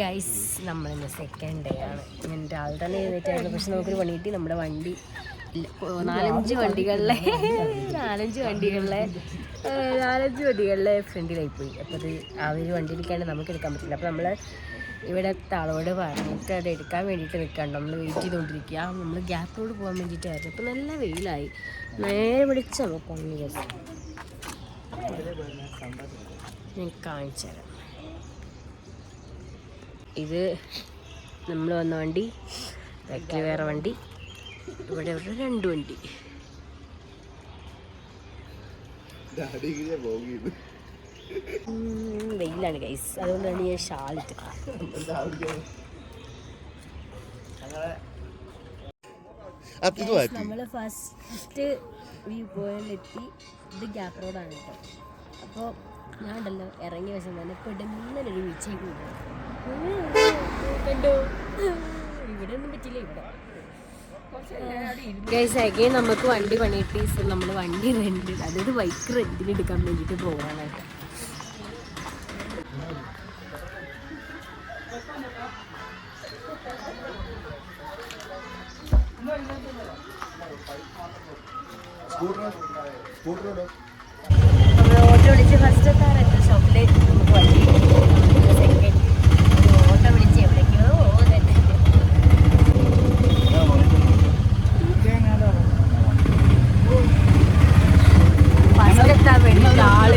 Guys നമ്മളിന്ന് second day ആണ്. ഞാൻ രാവിലെ തന്നെ എഴുന്നേറ്റായിരുന്നു. പക്ഷെ നമുക്കൊരു പണി കിട്ടി. നമ്മുടെ വണ്ടി നാലഞ്ച് വണ്ടികളിലെ നാലഞ്ച് വണ്ടികളിലെ നാലഞ്ച് വണ്ടികളിലെ ഫ്രണ്ടിലായി പോയി. അപ്പോൾ അത് ആ ഒരു വണ്ടിയിലേക്കാണ് നമുക്ക് എടുക്കാൻ പറ്റില്ല അപ്പോൾ നമ്മൾ ഇവിടെ ആളോട് പറഞ്ഞിട്ട് അത് എടുക്കാൻ വേണ്ടിയിട്ട് നിൽക്കാണ്ട് നമ്മൾ വെയിറ്റ് ചെയ്തുകൊണ്ടിരിക്കുക. നമ്മൾ ഗ്യാപ്പ് റോഡ് പോകാൻ വേണ്ടിയിട്ടായിരുന്നു. അപ്പോൾ നല്ല വെയിലായി. നേരെ വിളിച്ച നോക്കാം ഞാൻ കാണിച്ചു തരാം. ഇത് നമ്മൾ വന്ന വണ്ടി ബാക്കിൽ വേറെ വണ്ടി. ഇവിടെ ഇവിടെ രണ്ട് വണ്ടി. വെയിലാണ് ഗൈസ് അതുകൊണ്ടാണ് ഞാൻ ഷാളിട്ട് നമ്മൾ ഫസ്റ്റ് വ്യൂ പോയിന്റിലെത്തി ഇത് ഗ്യാപ്പ് റോഡാണ് കേട്ടോ. അപ്പോൾ ഞാൻ ഉണ്ടല്ലോ ഇറങ്ങിയ വശം തന്നെ പെടുന്നൊരു വീഴ്ചയ്ക്ക് കണ്ടോ? ഇവിടെ. ഒന്നും പറ്റില്ല ഇവിടെ ഗൈസ് അഗൈൻ നമുക്ക് വണ്ടി പണിയിട്ട് നമ്മൾ വണ്ടി റെന്റ് അതായത് ബൈക്ക് റെന്റിന് എടുക്കാൻ വേണ്ടിയിട്ട് പോകാനായിട്ട് നമ്മൾ ഓട്ടോ വിളിച്ച് ഫസ്റ്റ് എത്താറെത്തി ഷോപ്പിലേക്ക് നമുക്ക് വണ്ടി സെക്കൻഡ് ഓട്ടോ വിളിച്ച് എവിടേക്കോ പോകുന്നുണ്ട് ഫസ്റ്റ് എത്താൻ വേണ്ടിയിട്ട് ആൾ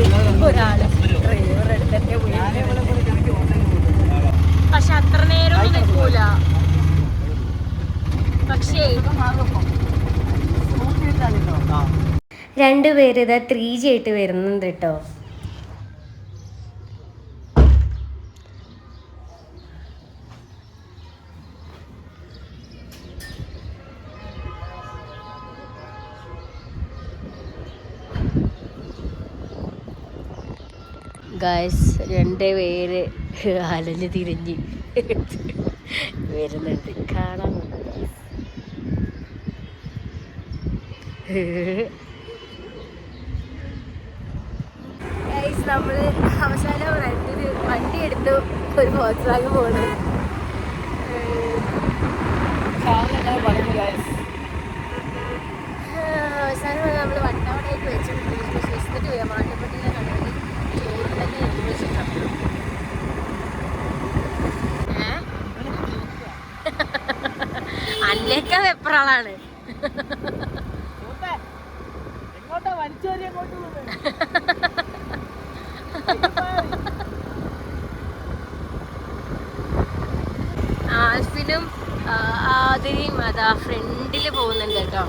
ഒരാൾ ഡ്രൈവർ എടുത്തിട്ട് പക്ഷെ അത്ര നേരം ഒന്നും നിൽക്കൂല പക്ഷേ രണ്ടുപേര് ഇതാ ത്രീ ജി ആയിട്ട് വരുന്നുണ്ട് കേട്ടോ ഗായ്സ് രണ്ട് പേര് അലഞ്ഞ് തിരിഞ്ഞ് വരുന്നുണ്ട്. കാണാൻ ഗൈസ് നമ്മൾ അവസാനം റെന്റിന് വണ്ടി എടുത്തു ഒരു ഫോക്സ് വാഗൻ പോണു. അവസാനം നമ്മൾ വട്ടവടേക്ക് വെച്ചിട്ടുണ്ട്. വിശ്വസിച്ചിട്ട് പോയാൽ മാറ്റപ്പെട്ടില്ല കണ്ടത് ചോറ് തന്നെ എഴുതി വെച്ചിട്ടുണ്ട് അന്നേക്കാ വെപ്രാളാണ് ആൽഫിനും ആ, ആതിരയും അതാ ഫ്രണ്ടിൽ പോകുന്നുണ്ട് കേട്ടോ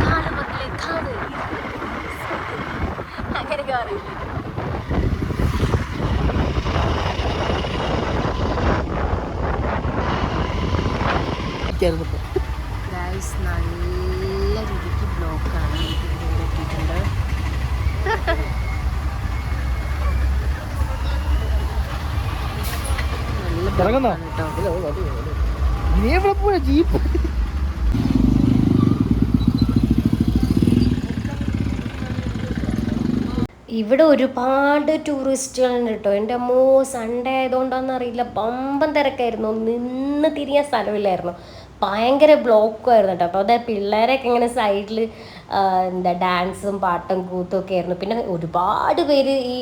കാണു മക്കളെ കാണു അങ്ങനെ കാറില്ല ഗൈസ് നല്ല രീതിക്ക് ബ്ലോക്കാണ് ഇവിടെ എത്തിയിട്ടുണ്ട് നല്ല ഇറങ്ങുന്നോ? നീ എവിടെ പോയ ജീപ്പ്? ഇവിടെ ഒരുപാട് ടൂറിസ്റ്റുകളുണ്ട് കേട്ടോ എന്റെ അമ്മോ സൺഡേ ആയതുകൊണ്ടാണെന്ന് അറിയില്ല. പമ്പം തിരക്കായിരുന്നു. നിന്ന് തിരിയാൻ സ്ഥലമില്ലായിരുന്നു. ഭയങ്കര ബ്ലോക്കുമായിരുന്നു കേട്ടോ. അപ്പോൾ അതായത് പിള്ളേരൊക്കെ ഇങ്ങനെ സൈഡിൽ എന്താ ഡാൻസും പാട്ടും കൂത്തും ഒക്കെ ആയിരുന്നു. പിന്നെ ഒരുപാട് പേര് ഈ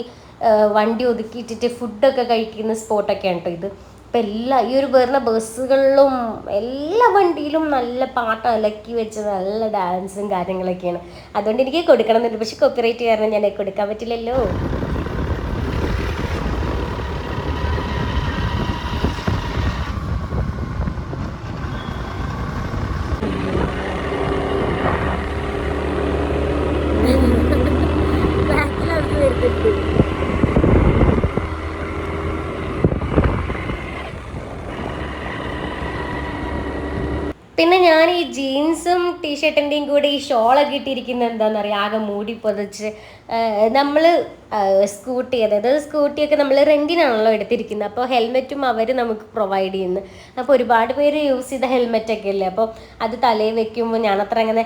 വണ്ടി ഒതുക്കിയിട്ടിട്ട് ഫുഡൊക്കെ കഴിക്കുന്ന സ്പോട്ടൊക്കെയാണ് കേട്ടോ ഇത്. ഇപ്പം എല്ലാ ഈ ഒരു വരുന്ന ബസ്സുകളിലും എല്ലാ വണ്ടിയിലും നല്ല പാട്ട് അലക്കി വെച്ച് നല്ല ഡാൻസും കാര്യങ്ങളൊക്കെയാണ്. അതുകൊണ്ട് എനിക്ക് കൊടുക്കണം എന്നുണ്ട് പക്ഷെ കോപ്പിറൈറ്റ് കാരണം ഞാൻ കൊടുക്കാൻ പറ്റില്ലല്ലോ ബാക്കിലവർക്ക് വരുന്നുണ്ട് പിന്നെ ഞാൻ ഈ ജീൻസും ടീഷർട്ടിന്റെയും കൂടെ ഈ ഷോളൊക്കെ ഇട്ടിരിക്കുന്നത് എന്താണെന്ന് അറിയാം ആകെ മൂടി പൊതച്ച് നമ്മൾ സ്കൂട്ടി അതായത് സ്കൂട്ടിയൊക്കെ നമ്മൾ റെന്റിനാണല്ലോ എടുത്തിരിക്കുന്നത്. അപ്പോൾ ഹെൽമെറ്റും അവർ നമുക്ക് പ്രൊവൈഡ് ചെയ്യുന്നു. അപ്പോൾ ഒരുപാട് പേര് യൂസ് ചെയ്ത ഹെൽമെറ്റൊക്കെ അല്ലേ? അപ്പോൾ അത് തലയിൽ വെക്കുമ്പോൾ ഞാനത്ര അങ്ങനെ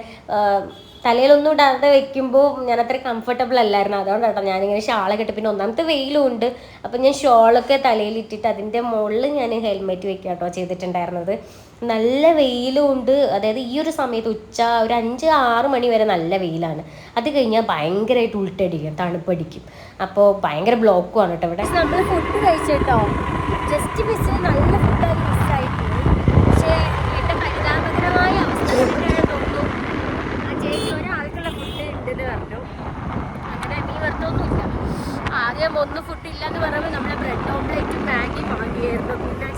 തലയിലൊന്നും ഇടാതെ വെക്കുമ്പോൾ ഞാൻ അത്ര കംഫർട്ടബിൾ അല്ലായിരുന്നു. അതുകൊണ്ട് കേട്ടോ ഞാനിങ്ങനെ ഷാളൊക്കെ ഇട്ട്. പിന്നെ ഒന്നാമത്തെ വെയിലും ഉണ്ട് അപ്പം ഞാൻ ഷോളൊക്കെ തലയിൽ ഇട്ടിട്ട് അതിന്റെ മുകളിൽ ഞാൻ ഹെൽമെറ്റ് വെക്കുക കേട്ടോ ചെയ്തിട്ടുണ്ടായിരുന്നത്. നല്ല വെയിലും ഉണ്ട് അതായത് ഈ ഒരു സമയത്ത് ഉച്ച ഒരു അഞ്ച് ആറ് മണി വരെ നല്ല വെയിലാണ്. അത് കഴിഞ്ഞാൽ ഭയങ്കരമായിട്ട് ഉൾട്ടടിക്കും തണുപ്പടിക്കും. അപ്പോൾ ഭയങ്കര ബ്ലോക്കും ആണ് കേട്ടോ ഇവിടെ. നമ്മൾ ഫുഡ് കഴിച്ചിട്ടോ. ജസ്റ്റ് മിസ് നല്ല ഫുഡായി ഒന്ന് ഫുഡ് ഇല്ലാന്ന് പറയുമ്പോൾ നമ്മളെ ബ്രെഡ് ഓംലേറ്റും മാഗി വാങ്ങിയായിരുന്നു. പിന്നെ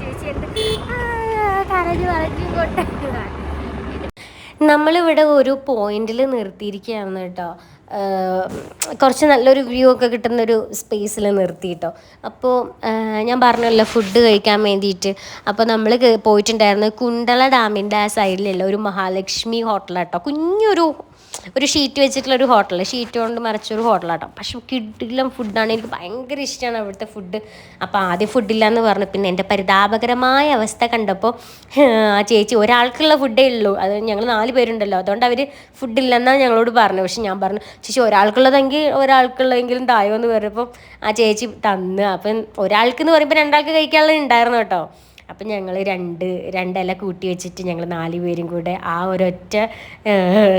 നമ്മളിവിടെ ഒരു പോയിന്റിൽ നിർത്തിയിരിക്കുകയാണ് കേട്ടോ. കുറച്ച് നല്ലൊരു വ്യൂ ഒക്കെ കിട്ടുന്ന ഒരു സ്പേസിൽ നിർത്തി കേട്ടോ. അപ്പോൾ ഞാൻ പറഞ്ഞല്ലോ ഫുഡ് കഴിക്കാൻ വേണ്ടിയിട്ട്. അപ്പോൾ നമ്മൾ പോയിട്ടുണ്ടായിരുന്നു കുണ്ടള ഡാമിന്റെ ആ സൈഡിലുള്ള ഒരു മഹാലക്ഷ്മി ഹോട്ടലാട്ടോ. കുഞ്ഞൊരു ഒരു ഷീറ്റ് വെച്ചിട്ടുള്ള ഒരു ഹോട്ടൽ. ഷീറ്റ് കൊണ്ട് മറച്ചൊരു ഹോട്ടലാട്ടോ. പക്ഷെ കിടിലം ഫുഡാണ്. എനിക്ക് ഭയങ്കര ഇഷ്ടമാണ് അവിടുത്തെ ഫുഡ്. അപ്പോൾ ആദ്യം ഫുഡില്ല എന്ന് പറഞ്ഞു. പിന്നെ എന്റെ പരിതാപകരമായ അവസ്ഥ കണ്ടപ്പോൾ ആ ചേച്ചി ഒരാൾക്കുള്ള ഫുഡേ ഉള്ളൂ. അത് ഞങ്ങൾ നാല് പേരുണ്ടല്ലോ. അതുകൊണ്ട് അവർ ഫുഡില്ലെന്നാണ് ഞങ്ങളോട് പറഞ്ഞു പക്ഷെ ഞാൻ പറഞ്ഞു ചേച്ചി ഒരാൾക്കുള്ളതെങ്കിൽ ഒരാൾക്കുള്ളതെങ്കിലും തായോ എന്ന് പറഞ്ഞപ്പോൾ ആ ചേച്ചി തന്ന്. അപ്പം ഒരാൾക്ക് എന്ന് പറയുമ്പോൾ രണ്ടാൾക്ക് കഴിക്കാനുള്ളത് ഉണ്ടായിരുന്നു കേട്ടോ. അപ്പം ഞങ്ങൾ രണ്ട് രണ്ടില കൂട്ടി വെച്ചിട്ട് ഞങ്ങൾ നാല് പേരും കൂടെ ആ ഒരൊറ്റ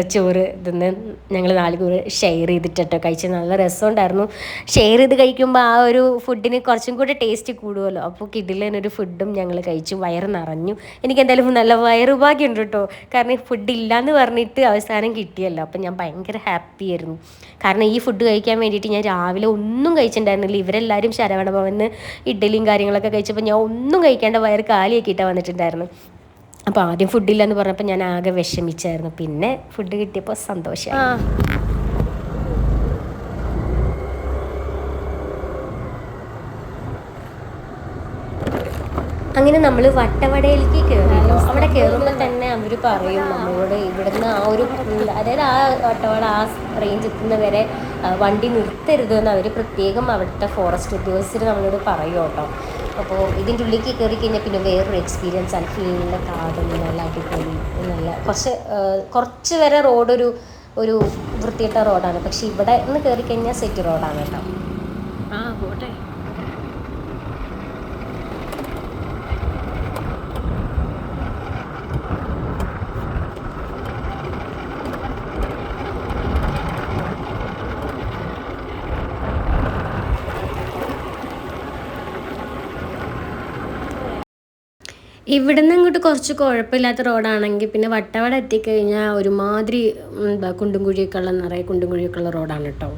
ചോറ് ഇതെന്ന് ഞങ്ങൾ നാല് പേര് ഷെയർ ചെയ്തിട്ടോ കഴിച്ച് നല്ല രസമുണ്ടായിരുന്നു ഷെയർ ചെയ്ത് കഴിക്കുമ്പോൾ ആ ഒരു ഫുഡിന് കുറച്ചും കൂടെ ടേസ്റ്റ് കൂടുമല്ലോ അപ്പോൾ കിടിലനൊരു ഫുഡും ഞങ്ങൾ കഴിച്ചു. വയറ് നിറഞ്ഞു. എനിക്ക് എന്തായാലും നല്ല ഭാഗ്യമുണ്ട് കേട്ടോ കാരണം ഈ ഫുഡ് ഇല്ലയെന്ന് പറഞ്ഞിട്ട് അവസാനം കിട്ടിയല്ലോ. അപ്പം ഞാൻ ഭയങ്കര ഹാപ്പി ആയിരുന്നു. കാരണം ഈ ഫുഡ് കഴിക്കാൻ വേണ്ടിയിട്ട് ഞാൻ രാവിലെ ഒന്നും കഴിച്ചിട്ടുണ്ടായിരുന്നില്ല ഇവരെല്ലാവരും ശരവണ ഭവന്ന് ഇഡ്ഡലിയും കാര്യങ്ങളൊക്കെ കഴിച്ചപ്പോൾ ഞാൻ ഒന്നും കഴിക്കേണ്ട വയറ് കാലിയാക്കിയിട്ടാണ് വന്നിട്ടുണ്ടായിരുന്നു. അപ്പോൾ ആദ്യം ഫുഡില്ല എന്ന് പറഞ്ഞപ്പോൾ ഞാൻ ആകെ വിഷമിച്ചായിരുന്നു. പിന്നെ ഫുഡ് കിട്ടിയപ്പോൾ സന്തോഷമായി അങ്ങനെ നമ്മൾ വട്ടവടയിലേക്ക് കയറിയല്ലോ അവിടെ കയറുമ്പോൾ തന്നെ അവർ പറയും നമ്മളോട് ഇവിടുന്ന് ആ ഒരു അതായത് ആ വട്ടവട ആ റേഞ്ച് എത്തുന്നവരെ വരെ വണ്ടി നിർത്തരുത് എന്ന് അവർ പ്രത്യേകം അവിടുത്തെ ഫോറസ്റ്റ് ഉദ്യോഗസ്ഥർ നമ്മളോട് പറയും കേട്ടോ. അപ്പോൾ ഇതിന്റെ ഉള്ളിലേക്ക് കയറി കഴിഞ്ഞാൽ പിന്നെ വേറൊരു എക്സ്പീരിയൻസ് ആണ്. ഫീലിന്റെ കാടും നല്ല അടിപൊളി നല്ല കുറച്ച് കുറച്ച് വരെ റോഡൊരു ഒരു വൃത്തിയിട്ട റോഡാണ് പക്ഷേ ഇവിടെ നിന്ന് കയറി കഴിഞ്ഞാൽ സെറ്റ് റോഡാണ് കേട്ടോ. ആ പോട്ടെ. ഇവിടുന്ന് ഇങ്ങോട്ട് കുറച്ച് കുഴപ്പമില്ലാത്ത റോഡാണെങ്കിൽ പിന്നെ വട്ടവട എത്തിക്കഴിഞ്ഞാൽ ഒരുമാതിരി എന്താ കുണ്ടും കുഴിയൊക്കെ ഉള്ള നിറയെ കുണ്ടും കുഴിയൊക്കെ ഉള്ള റോഡാണ് കേട്ടോ.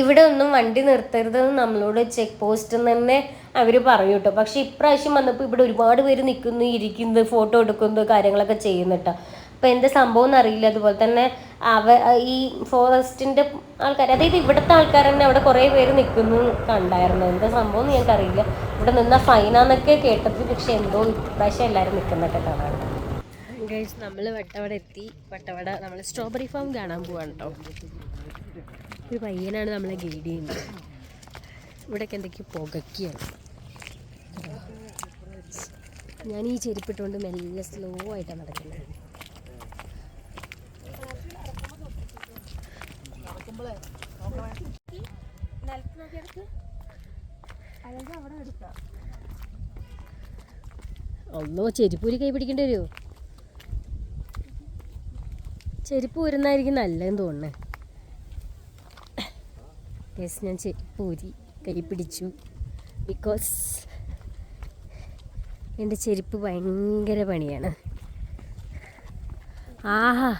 ഇവിടെ ഒന്നും വണ്ടി നിർത്തരുതെന്ന് നമ്മളോട് ചെക്ക് പോസ്റ്റിൽ തന്നെ അവർ പറയും കേട്ടോ. പക്ഷെ ഇപ്രാവശ്യം വന്നപ്പോൾ ഇവിടെ ഒരുപാട് പേര് നിൽക്കുന്നു ഇരിക്കുന്നു ഫോട്ടോ എടുക്കുന്നു കാര്യങ്ങളൊക്കെ ചെയ്യുന്നു കേട്ടോ. അപ്പോൾ എന്താ സംഭവം എന്നറിയില്ല അതുപോലെ തന്നെ അവ ഈ ഫോറസ്റ്റിന്റെ ആൾക്കാർ അതായത് ഇവിടുത്തെ ആൾക്കാർ തന്നെ അവിടെ കുറേ പേര് നിൽക്കുന്നു കണ്ടായിരുന്നു. എന്താ സംഭവം എന്ന് ഞങ്ങൾക്കറിയില്ല. ഇവിടെ നിന്ന ഫൈനാന്നൊക്കെ കേട്ടത് പക്ഷെ എന്തോ ഇപ്രാവശ്യം എല്ലാവരും നിൽക്കുന്നൊക്കെ കാണാൻ നമ്മൾ വട്ടവട എത്തി. വട്ടവട നമ്മൾ സ്ട്രോബെറി ഫാം കാണാൻ പോവാണ് കേട്ടോ ഒരു പയ്യനാണ് നമ്മളെ ഗൈഡ് ചെയ്യുന്നത്. ഇവിടെയൊക്കെ എന്തൊക്കെയോ പുകയ്ക്കുകയാണ് ഞാൻ ഈ ചെരുപ്പിട്ടുകൊണ്ട് മെല്ലെ സ്ലോ ആയിട്ടാണ് നടക്കുന്നത്. ഒന്നോ ചെരുപ്പൂരി കൈ പിടിക്കേണ്ടി വരുമോ ചെരുപ്പ് ഊരുന്നതായിരിക്കും നല്ലതെന്ന് തോന്നുന്നു. യെസ് ഞാൻ ചെരുപ്പ് ഊരി കൈ പിടിച്ചു. ബിക്കോസ് എന്റെ ചെരുപ്പ് ഭയങ്കര പണിയാണ്. ആഹാ.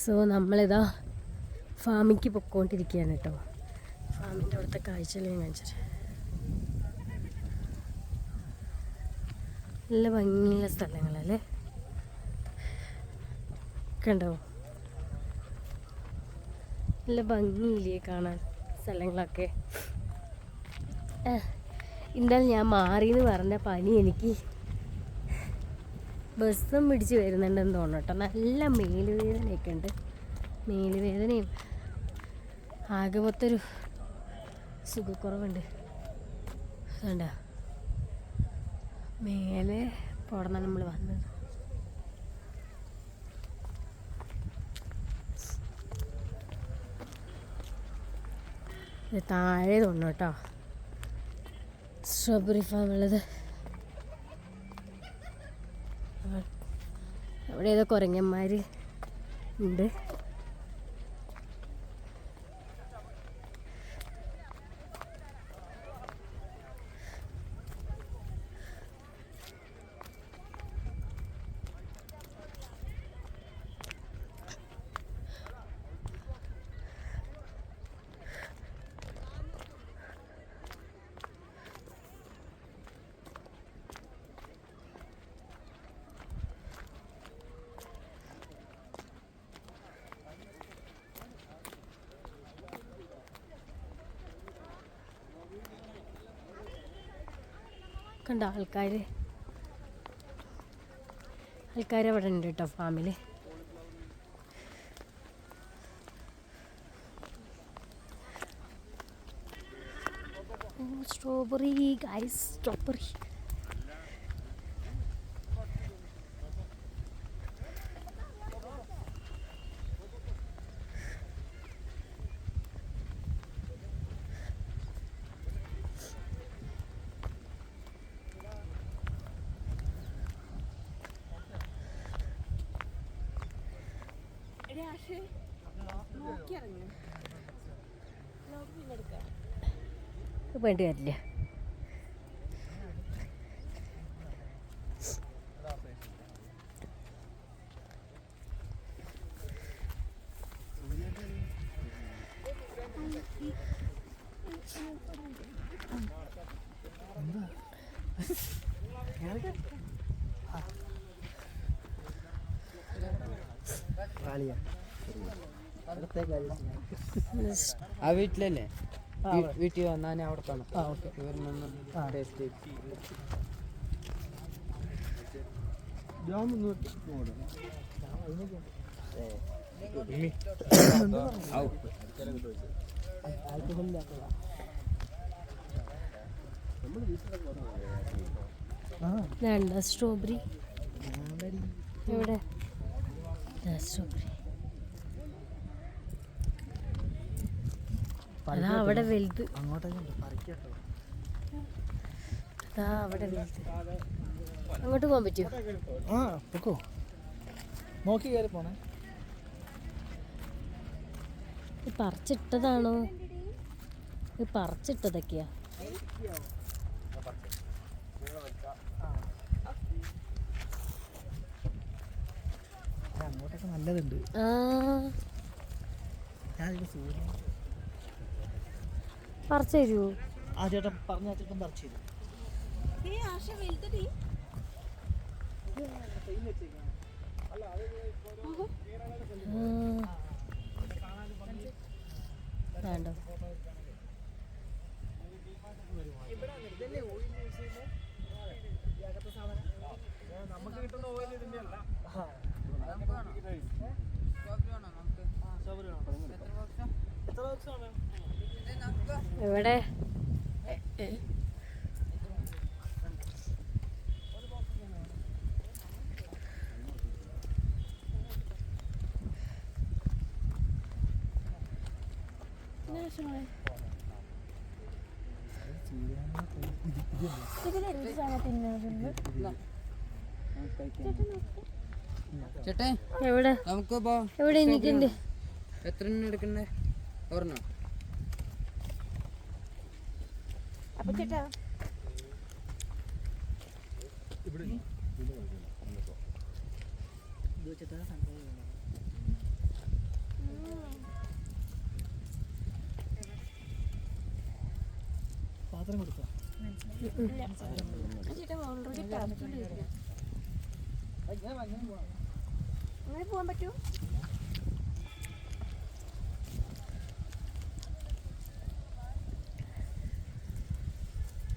സോ നമ്മളിതാ ഫാമിക്ക് പൊക്കോണ്ടിരിക്കുകയാണ് കേട്ടോ ഫാമിന്റെ അവിടുത്തെ കാഴ്ചകൾ ഞാൻ കാണിച്ചിട്ട് നല്ല ഭംഗിയുള്ള സ്ഥലങ്ങളല്ലേ? കണ്ടോ? നല്ല ഭംഗിയില്ലേ കാണാൻ സ്ഥലങ്ങളൊക്കെ. എന്തായാലും ഞാൻ മാറിയെന്ന് പറഞ്ഞ പനി എനിക്ക് ബസ്സും പിടിച്ച് വരുന്നുണ്ടെന്ന് തോന്നുന്നു കേട്ടോ. നല്ല മേലുവേദനയൊക്കെ ഉണ്ട്. മേലുവേദനയും ആകെ മൊത്തൊരു സുഖക്കുറവുണ്ട്. അതുകൊണ്ടാ മേലെ പോടന്നാണ് നമ്മൾ വന്നത്. താഴെ തോന്നുന്നു കേട്ടോ. സ്ട്രോബെറി ഫാം ഉള്ളത്. അവിടെ ഏതോ കുരങ്ങന്മാർ ഉണ്ട്. കണ്ട ആൾക്കാർ ആൾക്കാർ അവിടെ ഉണ്ട് കേട്ടോ ഫാമിൽ സ്ട്രോബെറി ഗൈസ് സ്ട്രോബെറി വേണ്ടി വരില്ല. ആ. വീട്ടിലല്ലേ? വീട്ടിൽ വന്നാൽ ഞാൻ അവിടെ കാണാം. ഇവരിനൊന്ന് ടേസ്റ്റ് വേണ്ട സ്ട്രോബെറി എവിടെ? സ്ട്രോബെറി അതാ അവിടെ വലുത്. അതാ അവിടെ വലുത്. അങ്ങോട്ട് പോകാൻ പറ്റുമോ? ആ പൊക്കോ. നോക്കി കയറി പോണേ. ഇത് പറിച്ചിട്ടതാണോ? ഇത് പറിച്ചിട്ടതൊക്കെയാ? അങ്ങോട്ടൊക്കെ നല്ലതുണ്ട്. ആ. ഞാൻ സൂര്യൻ പറിച്ചു തരുമോ ആ ചേട്ടൻ പറഞ്ഞ ചേട്ടൻ പറിച്ചു തരും. വേണ്ടോ എത്ര ദിവസമാണ് എവിടെ? ചേട്ടേ എവിടെ? നമുക്ക് എവിടെ എനിക്കുണ്ട്? എത്ര എണ്ണ എടുക്കണ്ടേ അപ്പൊ ചേട്ടാ. പാത്രം കൊടുക്കാം ചേട്ടാ ഓൾറെഡി പറഞ്ഞിട്ടുണ്ട് അങ്ങനെ പോകാൻ പറ്റുമോ?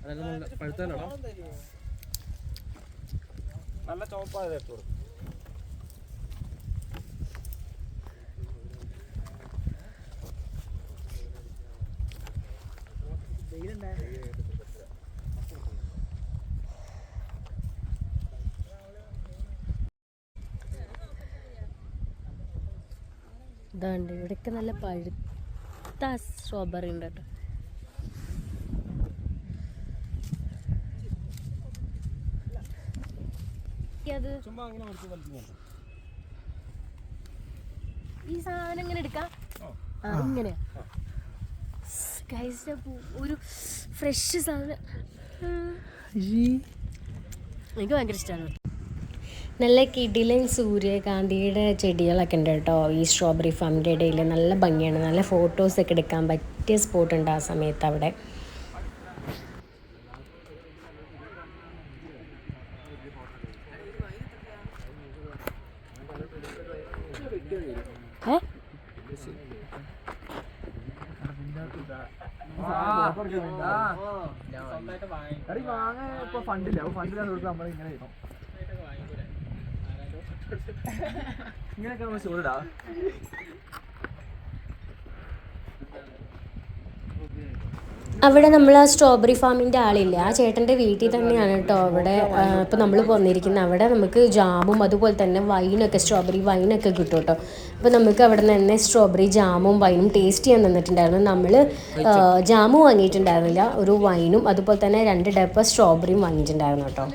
പഴുത്തല്ലോ നല്ല ചോപ്പായത് ഇതാണ്ട് ഇവിടെയൊക്കെ നല്ല പഴുത്ത സ്ട്രോബെറി ഉണ്ട് കേട്ടോ അത് ചുമ്മാ അങ്ങനെ കൊടുത്ത് വലിക്കുന്നുണ്ട് ഈ സാധനം ഇങ്ങനെ എടുക്കാം? ആ, ഇങ്ങനെ. ഗൈസ് ഒരു ഫ്രഷ് സാധനം. എനിക്ക് ഭയങ്കര ഇഷ്ടമാണ് നല്ല കിടിലൻ സൂര്യകാന്തിയുടെ ചെടികളൊക്കെ ഉണ്ട് കേട്ടോ. ഈ സ്ട്രോബെറി ഫാമിന്റെ ഇടയിൽ നല്ല ഭംഗിയാണ്. നല്ല ഫോട്ടോസൊക്കെ എടുക്കാൻ പറ്റിയ സ്പോട്ടുണ്ട് ആ സമയത്ത് അവിടെ ഏ എടി വാങ്ങ ഇപ്പൊ ഫണ്ടില്ല അപ്പൊ ഫണ്ടില്ലാതെ കൊടുത്ത് നമ്മൾ ഇങ്ങനെ ചെയ്യണം ഇങ്ങനെയൊക്കെ നമ്മൾ അവിടെ നമ്മൾ ആ സ്ട്രോബെറി ഫാമിന്റെ ആളില്ല? ആ ചേട്ടന്റെ വീട്ടിൽ തന്നെയാണ് കേട്ടോ അവിടെ ഇപ്പോൾ നമ്മൾ പോന്നിരിക്കുന്നത് അവിടെ നമുക്ക് ജാമും അതുപോലെ തന്നെ വൈനൊക്കെ സ്ട്രോബെറി വൈനൊക്കെ കിട്ടും കേട്ടോ അപ്പോൾ നമുക്ക് അവിടെ നിന്ന് തന്നെ സ്ട്രോബെറി ജാമും വൈനും ടേസ്റ്റ് ചെയ്യാൻ തന്നിട്ടുണ്ടായിരുന്നു. നമ്മൾ ജാമു വാങ്ങിയിട്ടുണ്ടായിരുന്നില്ല. ഒരു വൈനും അതുപോലെ തന്നെ രണ്ട് ഡപ്പ സ്ട്രോബെറിയും വാങ്ങിയിട്ടുണ്ടായിരുന്നു കേട്ടോ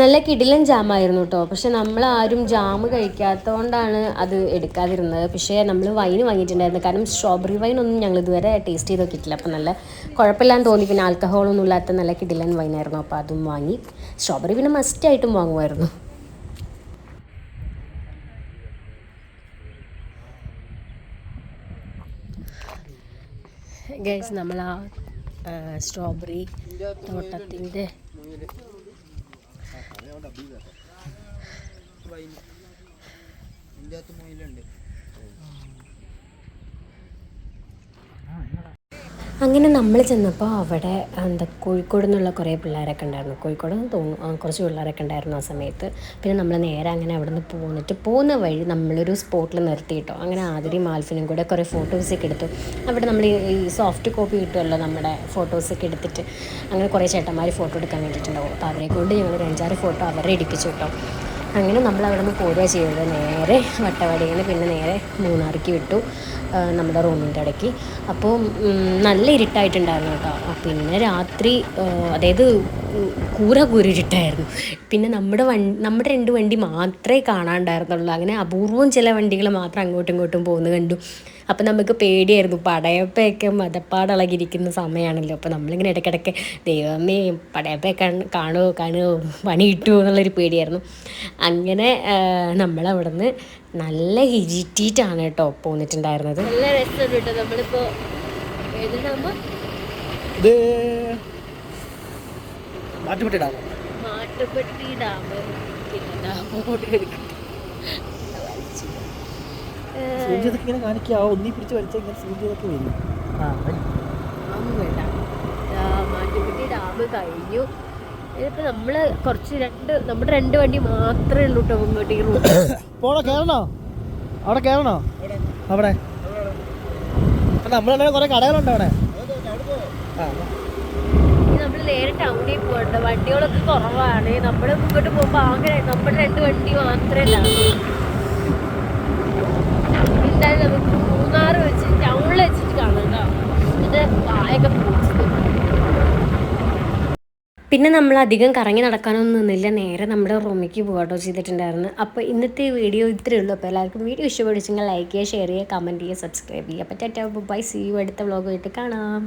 നല്ല കിടിലൻ ജാമായിരുന്നു കേട്ടോ പക്ഷെ നമ്മൾ ആരും ജാം കഴിക്കാത്തതുകൊണ്ടാണ് അത് എടുക്കാതിരുന്നത്. പക്ഷേ നമ്മൾ വൈൻ വാങ്ങിയിട്ടുണ്ടായിരുന്നു. കാരണം സ്ട്രോബെറി വൈൻ ഒന്നും ഞങ്ങൾ ഇതുവരെ ടേസ്റ്റ് ചെയ്ത് നോക്കിയിട്ടില്ല. അപ്പോൾ നല്ല കുഴപ്പമില്ലാന്ന് തോന്നി. പിന്നെ ആൽക്കഹോളൊന്നും ഇല്ലാത്ത നല്ല കിടിലൻ വൈനായിരുന്നു. അപ്പോൾ അതും വാങ്ങി. സ്ട്രോബെറി പിന്നെ മസ്റ്റായിട്ടും വാങ്ങുമായിരുന്നു. ഗൈസ് നമ്മൾ ആ സ്ട്രോബെറി തോട്ടത്തിന്റെ ഇതിന്റെ അകത്ത് മൊയിലുണ്ട് അങ്ങനെ നമ്മൾ ചെന്നപ്പോൾ അവിടെ എന്താ കോഴിക്കോട് നിന്നുള്ള കുറേ പിള്ളേരൊക്കെ ഉണ്ടായിരുന്നു. കോഴിക്കോട് നിന്ന് തോന്നുന്നു കുറച്ച് പിള്ളേരൊക്കെ ഉണ്ടായിരുന്നു ആ സമയത്ത്. പിന്നെ നമ്മൾ നേരെ അങ്ങനെ അവിടെ നിന്ന് പോന്നിട്ട് പോകുന്ന വഴി നമ്മളൊരു സ്പോട്ടിൽ നിർത്തിയിട്ടോ അങ്ങനെ ആതിരയും മാൽഫിനും കൂടെ കുറേ ഫോട്ടോസൊക്കെ എടുത്തു. അവിടെ നമ്മൾ ഈ- സോഫ്റ്റ് കോപ്പി കിട്ടുമല്ലോ നമ്മുടെ ഫോട്ടോസൊക്കെ എടുത്തിട്ട്. അങ്ങനെ കുറേ ചേട്ടന്മാർ ഫോട്ടോ എടുക്കാൻ വേണ്ടിയിട്ടുണ്ടാവും. അപ്പോൾ അവരെ കൊണ്ട് ഞങ്ങൾ ഒരു അഞ്ചാറ് ഫോട്ടോ അവരെ എടുപ്പിച്ചു കേട്ടോ. അങ്ങനെ നമ്മൾ അവിടെ നിന്ന് പോരുക ചെയ്തത്. നേരെ വട്ടവടയിൽ നിന്ന് പിന്നെ നേരെ മൂന്നാറിക്ക് വിട്ടു. നമ്മുടെ റൂമിന്റെ ഇടയ്ക്ക് അപ്പോൾ നല്ല ഇരുട്ടായിട്ടുണ്ടായിരുന്നു കേട്ടോ. പിന്നെ രാത്രി അതായത് കൂര കൂരിട്ടായിരുന്നു. പിന്നെ നമ്മുടെ വണ്ടി നമ്മുടെ രണ്ട് വണ്ടി മാത്രമേ കാണാണ്ടായിരുന്നുള്ളൂ അങ്ങനെ അപൂർവം ചില വണ്ടികൾ മാത്രം അങ്ങോട്ടും ഇങ്ങോട്ടും പോകുന്നത് കണ്ടു. അപ്പം നമുക്ക് പേടിയായിരുന്നു. പടയപ്പയൊക്കെ മതപ്പാടിളകിയിരിക്കുന്ന സമയമാണല്ലോ അപ്പോൾ നമ്മളിങ്ങനെ ഇടയ്ക്കിടയ്ക്ക് ദൈവമേ പടയപ്പയെ കാണുമോ കാണുമോ പണി കിട്ടുമോ എന്നുള്ളൊരു പേടിയായിരുന്നു. അങ്ങനെ നമ്മളവിടെ നിന്ന് നല്ല ആണ് കേട്ടോ പോന്നിട്ടുണ്ടായിരുന്നത്. നല്ല രസമുണ്ട് കേട്ടോ. നമ്മളിപ്പോൾ ഏതിനാകുമ്പോൾ ഡാമ്? മാട്ടുപ്പെട്ടി ഡാം പിന്നെ ഡാമോട്ട് എടുക്കും. സൂം ചെയ്തൊക്കെ ഇങ്ങനെ കാണിക്കുക ഒന്നി പിടിച്ച് വലിച്ചാൽ ഇങ്ങനെ സൂം ചെയ്തൊക്കെ വരും. ആ വേണ്ട മാട്ടുപ്പെട്ടി ഡാം കഴിഞ്ഞു. ഇതിപ്പോൾ നമ്മൾ കുറച്ച് രണ്ട് നമ്മുടെ രണ്ട് വണ്ടി മാത്രമേ ഉള്ളൂ കേട്ടോ ഇങ്ങോട്ട് ഈ റൂട്ട്. പോണോ കയറണോ അവിടെ കയറണോ അവിടെ. നമ്മളെ കുറെ കടകളുണ്ട് അവിടെ. ആ നമ്മൾ നേരെ ടൗണിൽ പോകണ്ട. വണ്ടികളൊക്കെ കുറവാണ്. നമ്മൾ മുമ്പോട്ട് പോകുമ്പോൾ ആകെ നമ്മുടെ രണ്ട് വണ്ടി മാത്രമേ എന്തായാലും നമുക്ക് മൂന്നാർ വെച്ച് ടൗണിൽ വെച്ചിട്ട് കാണാം കേട്ടോ. എന്നിട്ട് പിന്നെ നമ്മൾ അധികം കറങ്ങി നടക്കാനൊന്നും നിന്നില്ല. നേരെ നമ്മുടെ റൂമിലേക്ക് പോകാട്ടോ ചെയ്തിട്ടുണ്ടായിരുന്നു. അപ്പോൾ ഇന്നത്തെ വീഡിയോ ഇത്രയേ ഉള്ളൂ. അപ്പോൾ എല്ലാവർക്കും വീഡിയോ ഇഷ്ടപ്പെടിച്ചെങ്കിൽ ലൈക്ക് ചെയ്യുക ഷെയർ ചെയ്യുക കമന്റ് ചെയ്യുക സബ്സ്ക്രൈബ് ചെയ്യുക. അപ്പോൾ ടാറ്റാ ബൈ സി യു അടുത്ത വ്ളോഗായിട്ട് കാണാം.